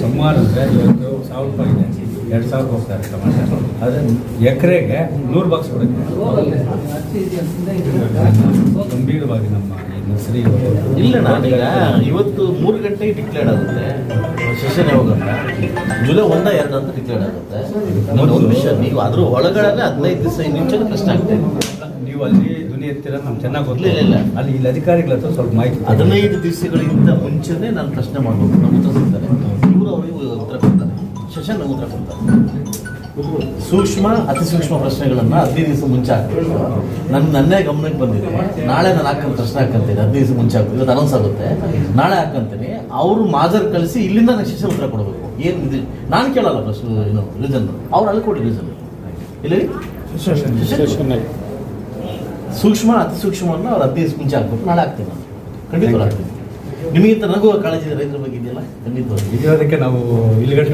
ಸುಮಾರು ಇವತ್ತು ಸಾವಿರ ರೂಪಾಯಿ ಇದೆ. ಎರಡು ಸಾವಿರ ಹೋಗ್ತಾರೆ ಟಮಾಟೆ ಆದರೆ ಎಕರೆಗೆ ನೂರು ಬಾಕ್ಸ್ ಕೊಡುತ್ತೆ. ಗಂಭೀರವಾಗಿ ನಮ್ಮ ಈ ನರ್ಸರಿ ಇಲ್ಲ ನಾನೀಗ ಇವತ್ತು ಮೂರು ಗಂಟೆಗೆ ಡಿಕ್ಲೇರ್ ಆಗುತ್ತೆ. ಸೆಷನ್ ಯಾವಾಗ ಜುಲೈ ಒಂದ ಎರಡು ಅಂತ ಡಿಕ್ಲೇರ್ ಆಗುತ್ತೆ. ಇನ್ನೊಂದು ಒಂದು ವಿಷಯ ನೀವು ಅದ್ರ ಒಳಗಡೆ ಹದಿನೈದು ದಿವಸ ನಿಮಿಷ ಪ್ರಶ್ನೆ ಆಗ್ತಾ ಇದೆ. ನೀವು ಅಲ್ಲಿ ಧ್ವನಿ ಎತ್ತೀರ ನಮ್ಗೆ ಚೆನ್ನಾಗಿ ಇಲ್ಲ, ಇಲ್ಲ, ಇಲ್ಲ. ಗೊತ್ತಿಲ್ಲ ಅಲ್ಲಿ ಇಲ್ಲಿ ಅಧಿಕಾರಿಗಳ ಹತ್ರ ಸ್ವಲ್ಪ ಮಾಹಿತಿ. ಹದಿನೈದು ದಿವಸಗಳಿಂದ ಮುಂಚೆನೇ ನಾನು ಪ್ರಶ್ನೆ ಮಾಡಬೇಕು ನಮ್ಮ ಉತ್ತರ ಸಿಗ್ತಾರೆ ಇವರು ಅವರಿಗೆ ಉತ್ತರ ಕೊಡ್ತಾರೆ. ಶಶನ್ ಉತ್ತರ ಕೊಡ್ತಾರೆ. ಸೂಕ್ಷ್ಮ ಅತಿ ಸೂಕ್ಷ್ಮ ಪ್ರಶ್ನೆಗಳನ್ನ ಹದಿನೈದು ದಿವಸ ಮುಂಚೆ ಹಾಕ್ತೀವಿ ನನ್ನ ನನ್ನೇ ಗಮನಕ್ಕೆ ಬಂದಿದೆ. ನಾಳೆ ನಾನು ಹಾಕಂತ ಪ್ರಶ್ನೆ ಹಾಕಂತೀನಿ ಹದಿನೈದು ದಿವಸ ಮುಂಚೆ ಹಾಕ್ತೀವಿ ಇವತ್ತು ಅನೌನ್ಸ್ ಆಗುತ್ತೆ. ನಾಳೆ ಹಾಕಂತೀನಿ. ಅವರು ಮಾಜರ್ ಕಳಿಸಿ ಇಲ್ಲಿಂದ ನಾನು ಶಿಷ್ಯ ಉತ್ತರ ಕೊಡಬೇಕು. ಏನು ಇದು? ನಾನು ಕೇಳಲ್ಲ ಪ್ರಶ್ನೆ ಏನು ರೀಸನ್ ಅವ್ರು ಅಲ್ಲಿ ಕೊಡಿ ರೀಸನ್ ಇಲ್ಲಿ ಸೂಕ್ಷ್ಮ ಅತಿ ಸೂಕ್ಷ್ಮವನ್ನು ಅವ್ರು ಹದಿನೈದು ದಿವಸ ಮುಂಚೆ ಹಾಕ್ಬೇಕು ನಾಳೆ ಹಾಕ್ತೇವೆ ನಾನು ಖಂಡಿತವಾಗಿ ಹಾಕ್ತೀನಿ ನಿಮಗಿಂತ ನನಗೂ ಕಾಳಜಿ ಇದೆ ರೈತರ ಬಗ್ಗೆ ಇದೆಯಲ್ಲ? ಖಂಡಿತವಾಗಿ. ಅದಕ್ಕೆ ನಾವು ಇಲ್ಲಿಗಡೆ